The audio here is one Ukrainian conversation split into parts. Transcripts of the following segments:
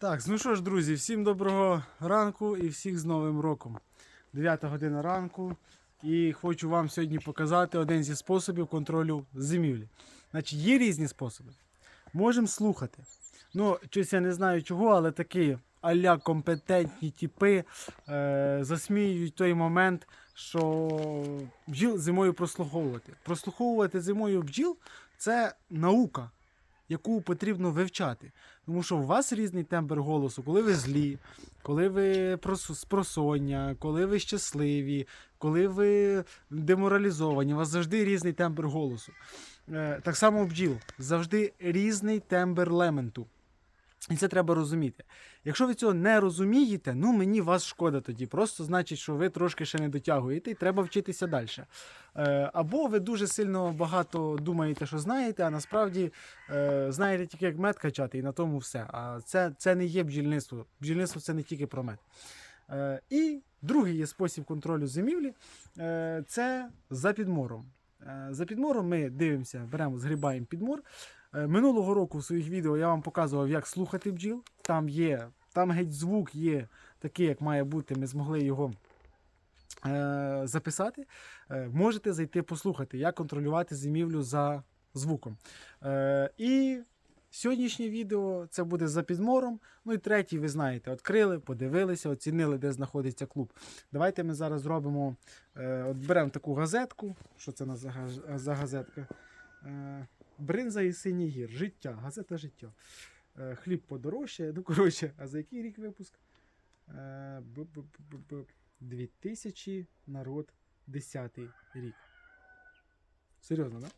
Так, ну що ж, друзі, всім доброго ранку і всіх з Новим роком. 9 година ранку. І хочу вам сьогодні показати один зі способів контролю зимівлі. Значить, є різні способи. Можемо слухати. Ну, щось я не знаю чого, але такі аля компетентні типи е, засміюють той момент, що бджіл зимою прослуховувати. Прослуховувати зимою бджіл це наука, яку потрібно вивчати. Тому що у вас різний тембр голосу, коли ви злі, коли ви спросоння, коли ви щасливі, коли ви деморалізовані, у вас завжди різний тембр голосу. Е, Так само бджіл, завжди різний тембр лементу. І це треба розуміти. Якщо ви цього не розумієте, ну мені вас шкода тоді. Просто значить, що ви трошки ще не дотягуєте і треба вчитися далі. Е, Або ви дуже сильно багато думаєте, що знаєте, а насправді е, знаєте тільки як мед качати, і на тому все. А це, це не є бджільництво. Бджільництво це не тільки про мед. Е, І другий є спосіб контролю зимівлі це за підмором. За підмором ми дивимося, беремо, згрібаємо підмор. Е, Минулого року в своїх відео я вам показував, як слухати бджіл. Там є, там геть звук є такий, як має бути. Ми змогли його е, записати. Е, можете зайти послухати, як контролювати зимівлю за звуком. Е, і сьогоднішнє відео це буде за підмором. Ну і третій, ви знаєте, відкрили, подивилися, оцінили, де знаходиться клуб. Давайте ми зараз зробимо, е, от беремо таку газетку. Що це за газетка? Е, Бринза і синій гір. Життя, газета життя. Е, Хліб подорожчає. Ну, коротше, а за який рік випуск? Е, 2000 народ 10 рік. Серйозно, да?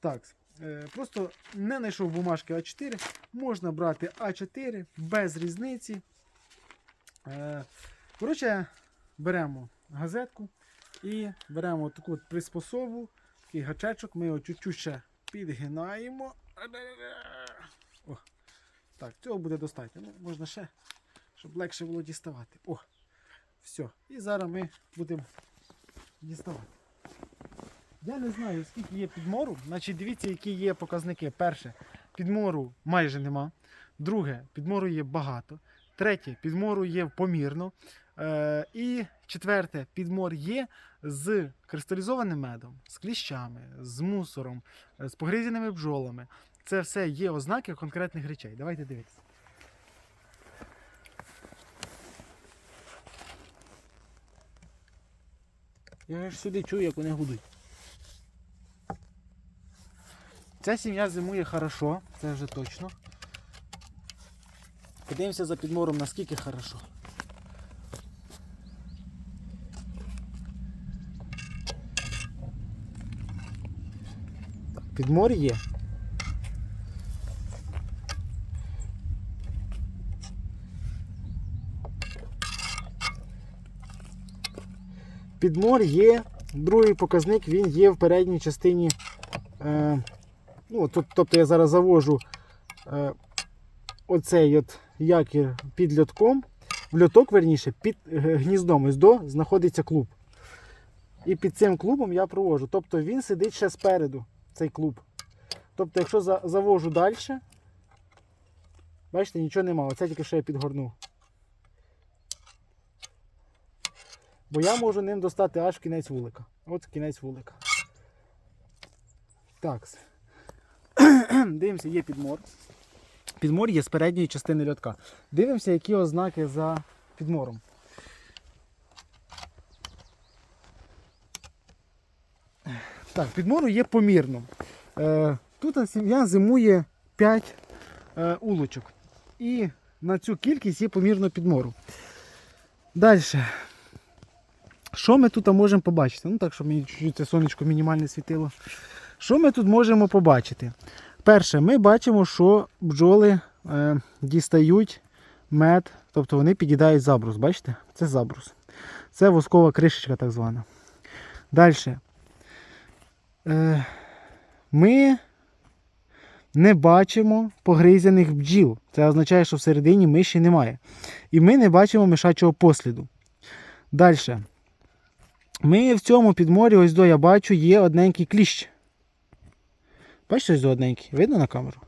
Так. е, Просто не знайшов бумажки А4. Можна брати А4 без різниці. Е, Коротше, беремо газетку і беремо таку приспособу, такий гачечок, ми його чуть-чуть ще підгинаємо. О, так, цього буде достатньо. Ну, можна ще, щоб легше було діставати. О, все. І зараз ми будемо діставати. Я не знаю, скільки є підмору. Значить, дивіться, які є показники. Перше, підмору майже нема. Друге, підмору є багато. Третє, підмору є помірно. Е, і четверте, підмор є з кристалізованим медом, з кліщами, з мусором, е, з погризеними бджолами. Це все є ознаки конкретних речей. Давайте дивитися. Я ж сюди чую, як вони гудуть. Ця сім'я зимує хорошо, це вже точно. Подивимося за підмором, наскільки хорошо. Так, підмор є. Підмор є. Другий показник він є в передній частині. Е, ну, тобто я зараз завожу е, оцей от якір під льотком. В льоток, верніше, під е, гніздом ось до знаходиться клуб. І під цим клубом я провожу. Тобто він сидить ще спереду, цей клуб. Тобто, якщо завожу далі, бачите, нічого немає. Оце тільки що я підгорнув. Бо я можу ним достати аж кінець вулика. От кінець вулика. Так. Дивимося, є підмор. Підмор є з передньої частини льотка. Дивимося, які ознаки за підмором. Так, підмору є помірно. Е, тут сім'я зимує 5 е, улочок. І на цю кількість є помірно підмору. Далі. Що ми тут можемо побачити? Ну так, щоб мені чуть-чуть це сонечко мінімальне світило. Що ми тут можемо побачити? Перше, ми бачимо, що бджоли е, дістають мед, тобто вони під'їдають забрус. Бачите? Це забрус. Це воскова кришечка так звана. Далі. Е, ми не бачимо погризяних бджіл. Це означає, що всередині миші немає. І ми не бачимо мишачого посліду. Далі. Ми в цьому підморі, ось до я бачу, є одненький кліщ. Бачите, ось до одненький? Видно на камеру?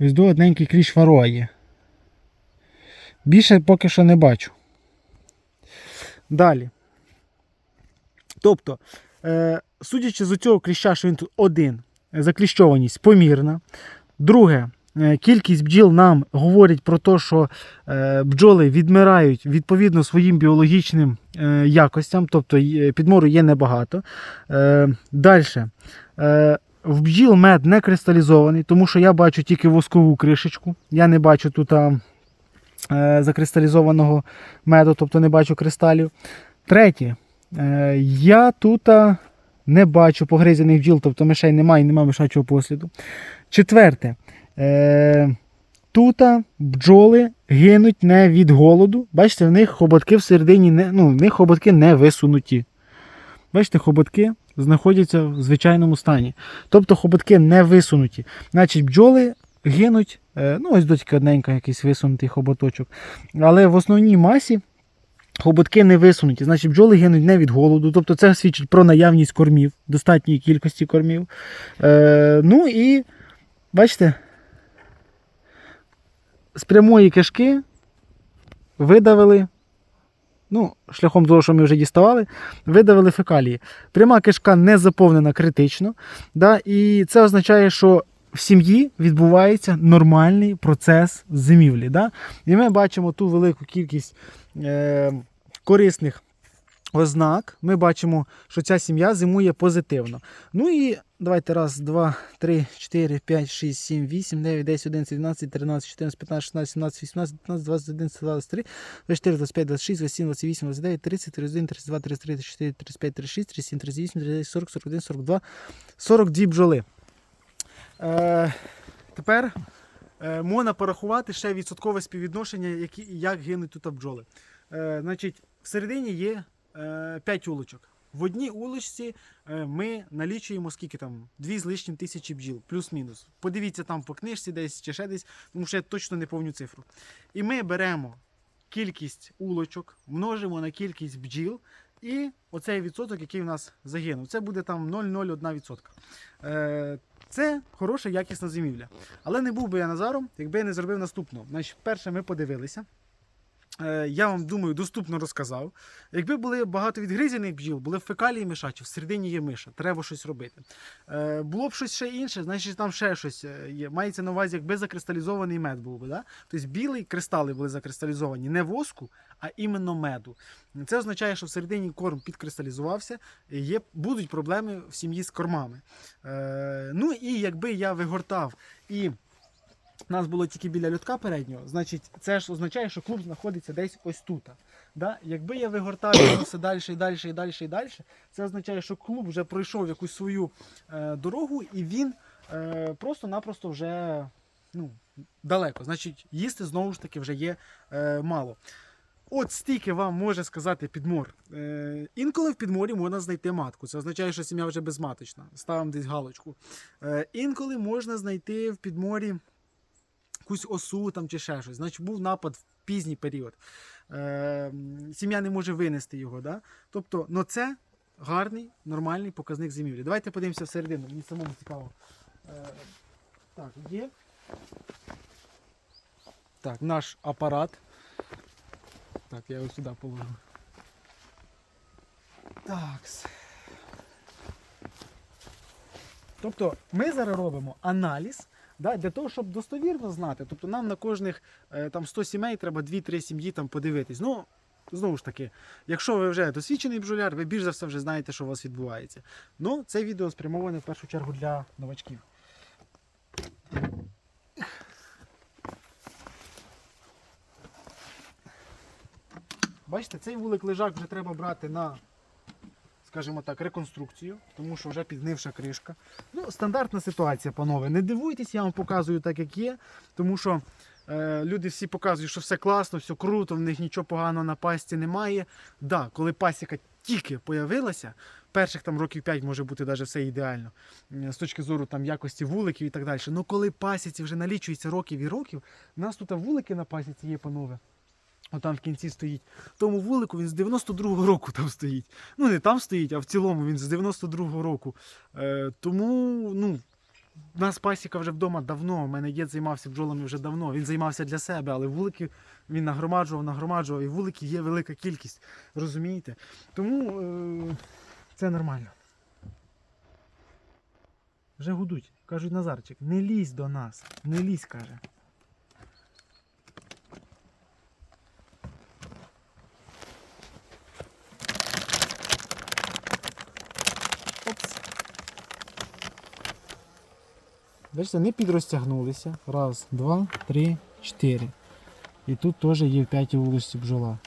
Ось до одненький кліщ фароа є. Більше поки що не бачу. Далі. Тобто, судячи з цього кліща, що він тут один, закліщованість помірна. Друге, е, кількість бджіл нам говорить про те, що е, бджоли відмирають відповідно своїм біологічним е, якостям, тобто підмору є небагато. Е, Далі. Е, в бджіл мед не кристалізований, тому що я бачу тільки воскову кришечку. Я не бачу тут а, е, закристалізованого меду, тобто не бачу кристалів. Третє. Е, я тут не бачу погризаних бджіл, тобто мишей немає і немає мишачого посліду. Четверте. Е, тут бджоли гинуть не від голоду. Бачите, в них хоботки всередині не, ну, в них хоботки не висунуті. Бачите, хоботки знаходяться в звичайному стані. Тобто хоботки не висунуті. Значить, бджоли гинуть. е, Ну, ось дотільки одненько якийсь висунутий хоботочок. Але в основній масі хоботки не висунуті. Значить, бджоли гинуть не від голоду. Тобто це свідчить про наявність кормів, достатньої кількості кормів. Е, ну і бачите, з прямої кишки видавили. Ну, шляхом того, що ми вже діставали, видавили фекалії. Пряма кишка не заповнена критично. Да? І це означає, що в сім'ї відбувається нормальний процес зимівлі. Да? І ми бачимо ту велику кількість е, корисних ознак. Ми бачимо, що ця сім'я зимує позитивно. Ну і давайте раз, два, три, чотири, п'ять, шість, сім, вісім, дев'ять, десять, одинадцять, дванадцять, тринадцять, чотирнадцять, п'ятнадцять, шістнадцять, сімнадцять, вісімнадцять, дев'ятнадцять, двадцять один, двадцять три, двадцять чотири, двадцять п'ять, двадцять шість, двадцять сім, двадцять вісім, двадцять дев'ять, тридцять, тридцять один, тридцять два, тридцять три, тридцять чотири, тридцять п'ять, тридцять шість, тридцять сім, тридцять вісім, тридцять дев'ять, сорок, сорок один, сорок два, сорок дві бджоли. Е, тепер е, можна порахувати ще відсоткове співвідношення, які, як гинуть тут бджоли. Е, значить, всередині є е, 5 улочок. В одній улочці е, ми налічуємо скільки там, дві з лишнім тисячі бджіл, плюс-мінус. Подивіться там по книжці десь чи ще десь, тому що я точно не повню цифру. І ми беремо кількість улочок, множимо на кількість бджіл, і оцей відсоток, який в нас загинув, це буде там 0,01%. Е, це хороша якісна зимівля. Але не був би я Назаром, якби я не зробив наступного. Значить, перше ми подивилися. Е, Я вам думаю, доступно розказав. Якби були багато відгризених бджіл, були б фекалії мишачі, всередині є миша, треба щось робити. Е, Було б щось ще інше, значить там ще щось е, є. Мається на увазі, якби закристалізований мед був би. Да? Тобто білий кристали були закристалізовані не воску, а іменно меду. Це означає, що всередині корм підкристалізувався, є, будуть проблеми в сім'ї з кормами. Ну і якби я вигортав і нас було тільки біля льотка переднього, значить, це ж означає, що клуб знаходиться десь ось тут. Да? Якби я вигортав все далі і далі і далі і далі, це означає, що клуб вже пройшов якусь свою е, дорогу і він е, просто-напросто вже ну, далеко. Значить, їсти знову ж таки вже є е, мало. От стільки вам може сказати підмор. Е, інколи в підморі можна знайти матку. Це означає, що сім'я вже безматочна. Ставимо десь галочку. Е, інколи можна знайти в підморі якусь осу там чи ще щось. Значить, був напад в пізній період. Е, сім'я не може винести його. Да? Тобто, ну це гарний, нормальний показник зимівлі. Давайте подивимося всередину, мені самому цікаво. Е, так, є. Так, наш апарат. Так, я його сюди положу. Так. Тобто ми зараз робимо аналіз да, для того, щоб достовірно знати. Тобто нам на кожних е, там 100 сімей треба 2-3 сім'ї там подивитись. Ну, знову ж таки, якщо ви вже досвідчений бджоляр, ви більш за все вже знаєте, що у вас відбувається. Ну, це відео спрямоване в першу чергу для новачків. Бачите, цей вулик лежак вже треба брати на, скажімо так, реконструкцію, тому що вже підгнивша кришка. Ну, стандартна ситуація, панове. Не дивуйтесь, я вам показую так, як є, тому що е, люди всі показують, що все класно, все круто, в них нічого поганого на пасті немає. Да, коли пасіка тільки появилася, перших там років 5 може бути навіть все ідеально з точки зору там якості вуликів і так далі. Ну коли пасіці вже налічується років і років, у нас тут вулики на пасіці є, панове. Отам в кінці стоїть. Тому вулику він з 92-го року там стоїть. Ну, не там стоїть, а в цілому він з 92-го року. Е, тому, ну, У нас пасіка вже вдома давно. У мене дід займався бджолами вже давно. Він займався для себе, але вулики він нагромаджував, нагромаджував, і вуликів є велика кількість. Розумієте? Тому е- це нормально. Вже гудуть. Кажуть, Назарчик, не лізь до нас. Не лізь, каже. Бачите, не підрозтягнулися. Раз, два, три, чотири. І тут теж є в п'ятій вулиці бджола.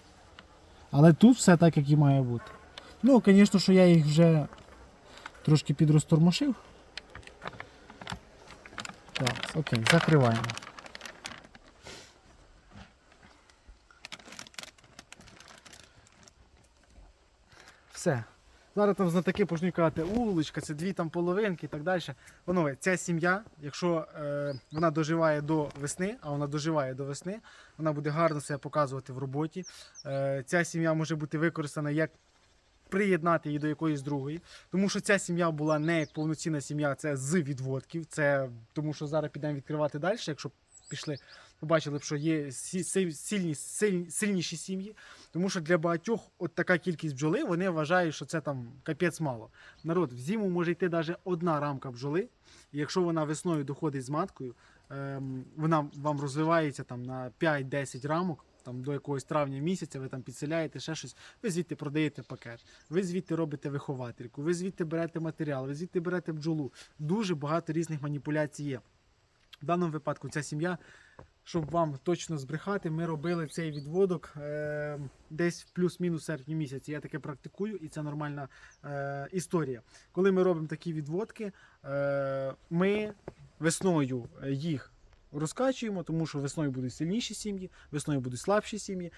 Але тут все так, як і має бути. Ну, звісно, що я їх вже трошки підрозтормошив. Так, окей, закриваємо. Все. Зараз там знатоки почнуть казати, улочка, це дві там половинки і так далі. Панове, ця сім'я, якщо е, вона доживає до весни, а вона доживає до весни, вона буде гарно себе показувати в роботі. Е, ця сім'я може бути використана як приєднати її до якоїсь другої. Тому що ця сім'я була не як повноцінна сім'я, це з відводків. Це тому що зараз підемо відкривати далі, якщо пішли. Побачили б, що є сі- силь- сильні, сильніші сім'ї, тому що для багатьох от така кількість бджоли, вони вважають, що це там капець мало. Народ, в зиму може йти навіть одна рамка бджоли, і якщо вона весною доходить з маткою, ем, вона вам розвивається там на 5-10 рамок, там до якогось травня місяця, ви там підселяєте ще щось, ви звідти продаєте пакет, ви звідти робите виховательку, ви звідти берете матеріал, ви звідти берете бджолу. Дуже багато різних маніпуляцій є. В даному випадку ця сім'я, щоб вам точно збрехати, ми робили цей відводок е, десь в плюс-мінус серпні місяці. Я таке практикую, і це нормальна е, історія. Коли ми робимо такі відводки, е, ми весною їх розкачуємо, тому що весною будуть сильніші сім'ї, весною будуть слабші сім'ї.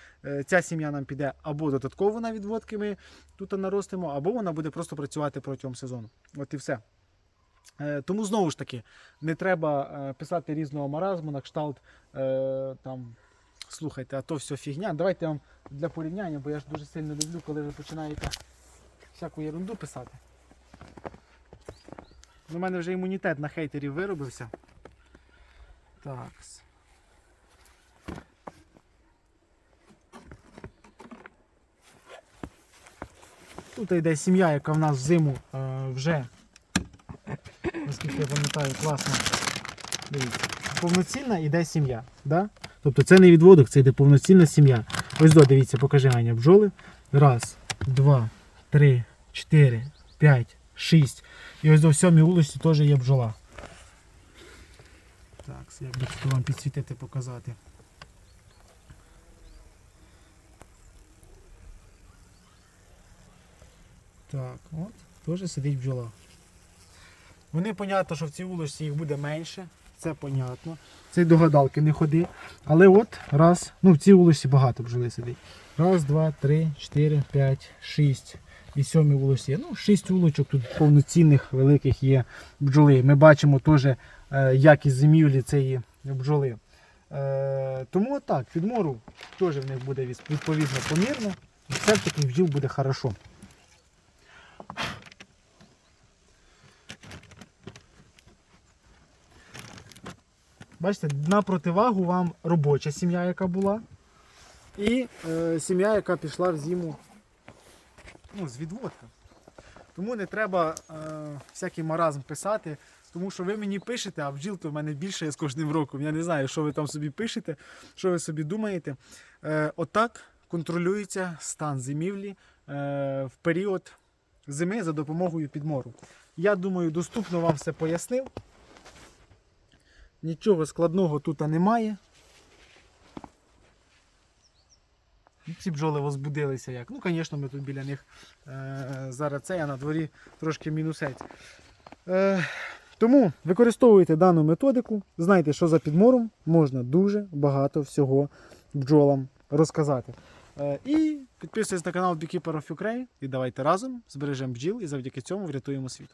Ця сім'я нам піде або додатково на відводки ми тут наростимо, або вона буде просто працювати протягом сезону. От і все. Е, Тому знову ж таки, не треба е, писати різного маразму на кшталт е, там. Слухайте, а то все фігня. Давайте я вам для порівняння, бо я ж дуже сильно люблю, коли ви починаєте всяку ерунду писати. У мене вже імунітет на хейтерів виробився. Так. Тут йде сім'я, яка в нас взиму е, вже, наскільки я пам'ятаю, класно. Дивіться. Повноцінна йде сім'я. Да? Тобто це не відводок, це йде повноцінна сім'я. Ось до, дивіться, покажи Аня, бджоли. Раз, два, три, чотири, п'ять, шість. І ось до сьомій вулиці теж є бджола. Так, як би це вам підсвітити, показати. Так, от, теж сидить бджола. Вони, понятно, що в цій вулиці їх буде менше, це понятно. Це й до гадалки не ходи. Але от раз, ну в цій вулиці багато бджоли сидить. Раз, два, три, чотири, п'ять, шість. І сьомій вулиці. Ну, шість вуличок тут повноцінних великих є бджоли. Ми бачимо теж е, якість зимівлі цієї бджоли. Е, тому так, підмору теж в них буде відповідно помірно. І все-таки бджіл буде хорошо. Бачите, на противагу вам робоча сім'я, яка була, і е, сім'я, яка пішла в зиму ну, з відводка. Тому не треба е, всякий маразм писати, тому що ви мені пишете, а бджіл то в мене більше є з кожним роком. Я не знаю, що ви там собі пишете, що ви собі думаєте. Е, отак контролюється стан зимівлі е, в період зими за допомогою підмору. Я думаю, доступно вам все пояснив. Нічого складного тут немає. Ці бджоли возбудилися як. Ну, звісно, ми тут біля них е, зараз це, а на дворі трошки мінусець. Е, тому використовуйте дану методику, знайте, що за підмором можна дуже багато всього бджолам розказати. Е, і підписуйтесь на канал Beekeeper of Ukraine і давайте разом збережемо бджіл і завдяки цьому врятуємо світ.